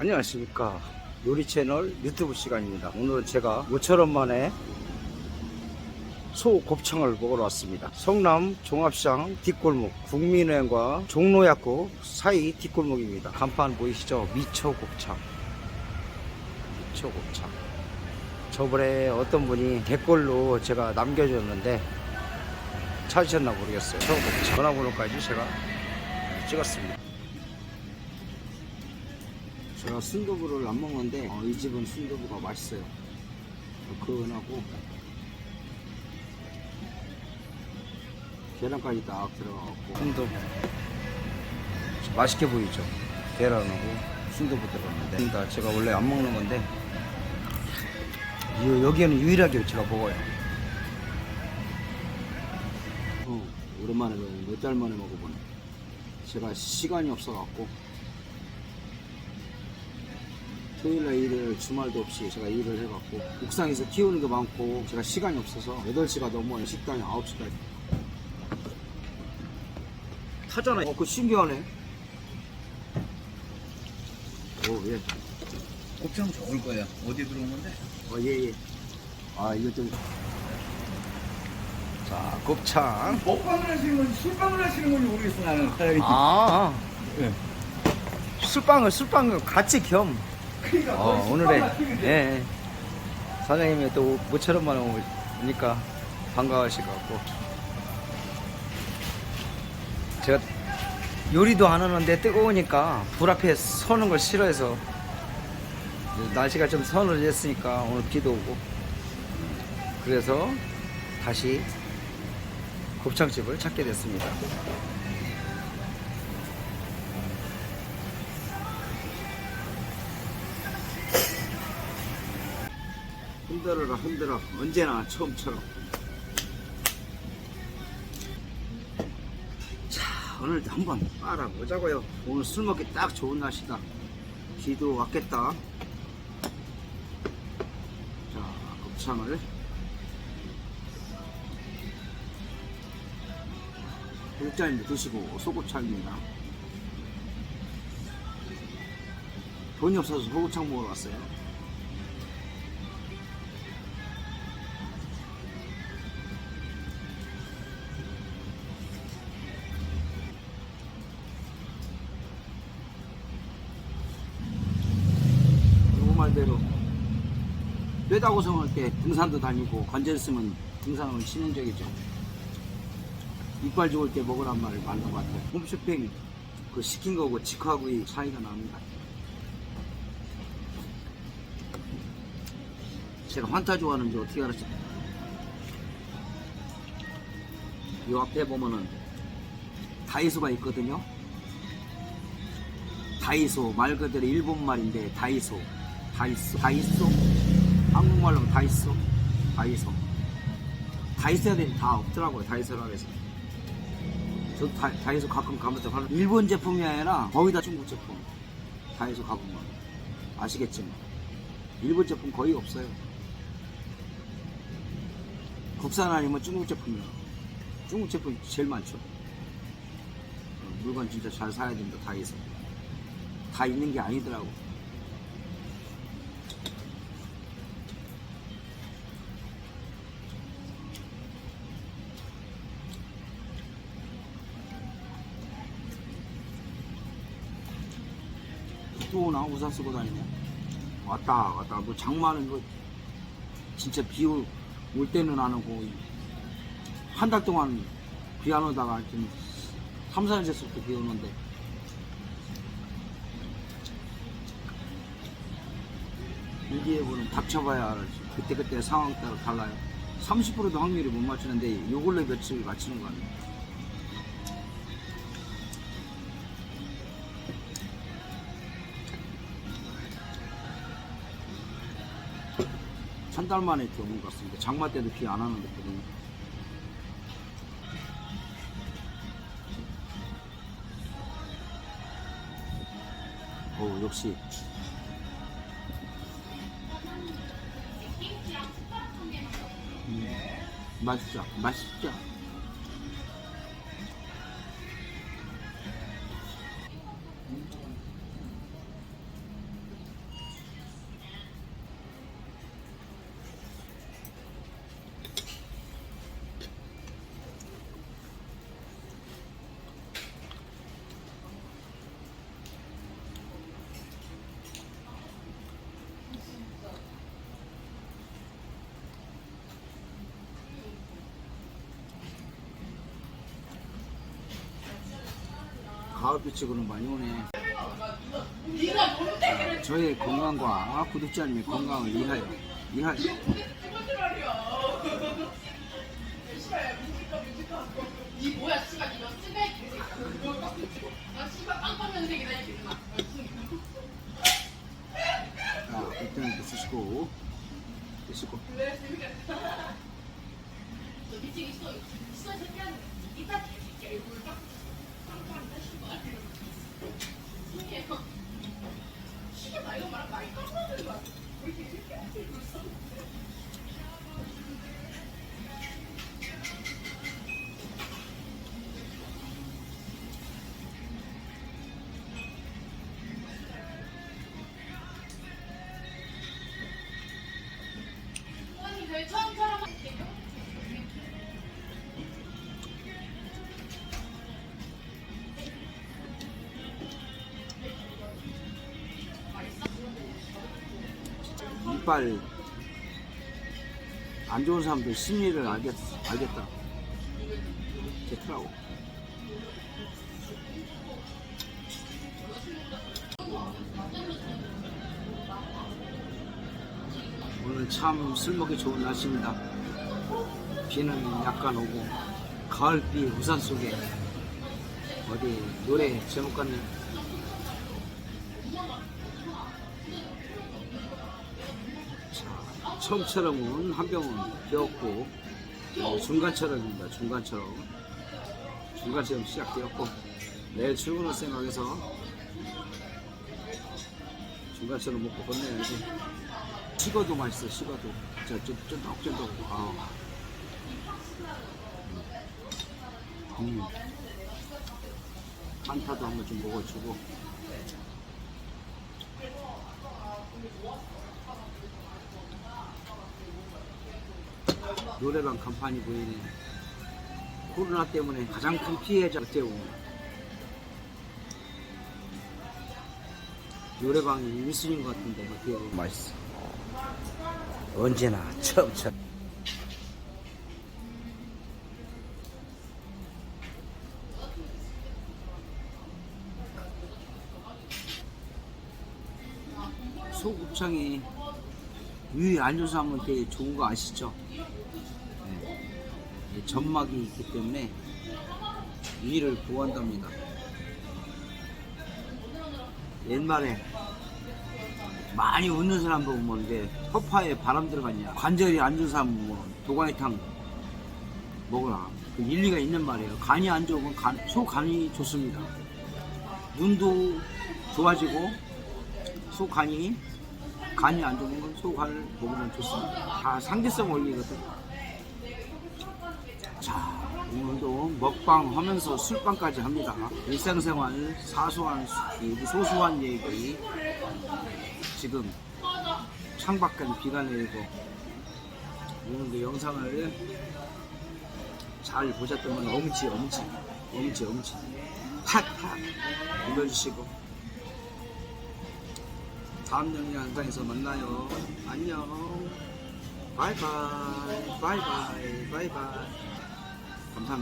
안녕하십니까. 요리 채널 유튜브 시간입니다. 오늘은 제가 모처럼 만에 소 곱창을 먹으러 왔습니다. 성남 종합시장 뒷골목 국민은행과 종로약국 사이 뒷골목입니다. 간판 보이시죠? 미초 곱창. 미초 곱창. 저번에 어떤 분이 댓글로 제가 남겨줬는데 찾으셨나 모르겠어요. 저 곱창. 전화번호까지 제가 찍었습니다 제가 순두부를 안 먹는데 어, 이 집은 순두부가 맛있어요. 그은하고 계란까지 딱 들어가고 순두부 맛있게 보이죠? 계란하고 순두부 들어갔는데 다 제가 원래 안 먹는 건데 이- 여기에는 유일하게 제가 먹어요. 어, 오랜만에 몇달 만에 먹어보네. 제가 시간이 없어갖고 토요일날 일을 주말도 없이 제가 일을 해갖고 옥상에서 키우는 게 많고 제가 시간이 없어서 8시가 넘어요 식당이 9시까지 타잖아요 어, 그거 신기하네 오예 곱창 적을 거야. 어디 들어온 건데? 어, 예, 예. 아, 이거 좀. 자, 곱창. 먹방을 하시는 건지 술방을 하시는 건지 모르겠어 나는. 아, 예. 술빵을, 술빵을 같이 겸. 그러니까 어, 오늘의, 예, 예. 사장님이 또 모처럼만 오니까 반가우실 것 같고. 제가 요리도 안 하는데 뜨거우니까 불 앞에 서는 걸 싫어해서 날씨가 좀 서늘해졌으니까 오늘 비도 오고 그래서 다시 곱창집을 찾게 됐습니다. 흔들어라 흔들어. 언제나 처음처럼. 자 오늘도 한번 빨아보자고요. 오늘 술 먹기 딱 좋은 날씨다. 비도 왔겠다. 자 곱창을. 일자님도 드시고 소곱창입니다. 돈이 없어서 소곱창 먹으러 왔어요 말대로 뼈다고 성할 때 등산도 다니고 관절 쓰면 등산은 치명적이죠. 이빨 좋을 때 먹으란 말이 맞는 것 같아요. 홈쇼핑 그 시킨 거고 직화구이 차이가 납니다. 제가 환타 좋아하는지 어떻게 알았죠? 이 앞에 보면은 다이소가 있거든요. 다이소 말 그대로 일본 말인데 다이소 다이소 다이소 한국말로 하면 다이소 다이소 다이소에 대한 다 없더라고요 다이소라 그래서. 저도 다, 다이소 가끔 가면 또 하는 일본 제품이 아니라 거의 다 중국 제품. 다이소 가보면. 아시겠지만. 일본 제품 거의 없어요. 국산 아니면 중국 제품이요. 중국 제품 제일 많죠. 어, 물건 진짜 잘 사야 됩니다 다이소 다 있는 게 아니더라고. 또 오나 우산 쓰고 다니네. 왔다 갔다 뭐 장마는 거 진짜 비올 때는 안 오고 한 달 동안 비 안 오다가 지금 3, 4년째부터 비 오는데 일기예보는 닥쳐봐야 알지. 그때그때 상황 따라 달라요. 30%도 확률이 못 맞추는데 요걸로 며칠 맞추는 거 아니에요. 달 만에 이렇게 오는 것 같습니다. 장마 때도 비 안 하는 거거든요. 오, 역시 맛있죠? 맛있죠? 가을빛으로 많이 오네. 자, 저의 건강과 구독자님의 건강을 위하여, 위하여. 자, 일단 이렇게 쓰시고, 쓰시고. 있어 새끼야 이따 개새끼야 이거 뭘 아니 왜 처음처럼 할게요? 이빨 안 좋은 사람들 심리를 알겠, 알겠다. 좋더라고. 오늘 참 술먹기 좋은 날씨입니다. 비는 약간 오고 가을비 우산 속에 어디 노래 제목 같네. 자, 처음처럼은 한 병은 되었고 어, 중간처럼입니다. 중간처럼 중간처럼 시작되었고 내일 출근을 생각해서 중간처럼 먹고 건너야지. 식어도 맛있어. 식어도 저 쫀득쫀득. 아. 음. 한타도 한번 좀 먹어주고. 노래방 간판이 보이네. 코로나 때문에 가장 큰 피해자 어때요? 노래방이 1순위인 것 같은데 어때요? 맛있어. 언제나 처음처럼. 소곱창이 위에 앉아서 하면 되게 좋은 거 아시죠? 네. 이 점막이 있기 때문에 위를 보호한답니다. 옛말에 많이 웃는 사람 보면 이제 허파에 바람 들어갔냐? 관절이 안 좋은 사람 보면 도가니탕 먹으라 그 일리가 있는 말이에요. 간이 안 좋으면 간, 소 간이 좋습니다. 눈도 좋아지고 소 간이 간이 안 좋으면 소 간을 먹으면 좋습니다. 다 상대성 원리거든 자 오늘도 먹방 하면서 술방까지 합니다. 일상생활 사소한 소소한 얘기. 지금 창밖은 비가 내리고 오늘도 영상을 잘 보셨다면 엄지 엄지 엄지 엄지. 팍팍 눌러주시고. 다음 영상에서 만나요. 안녕. 바이바이 바이바이 바이바이 감사합니다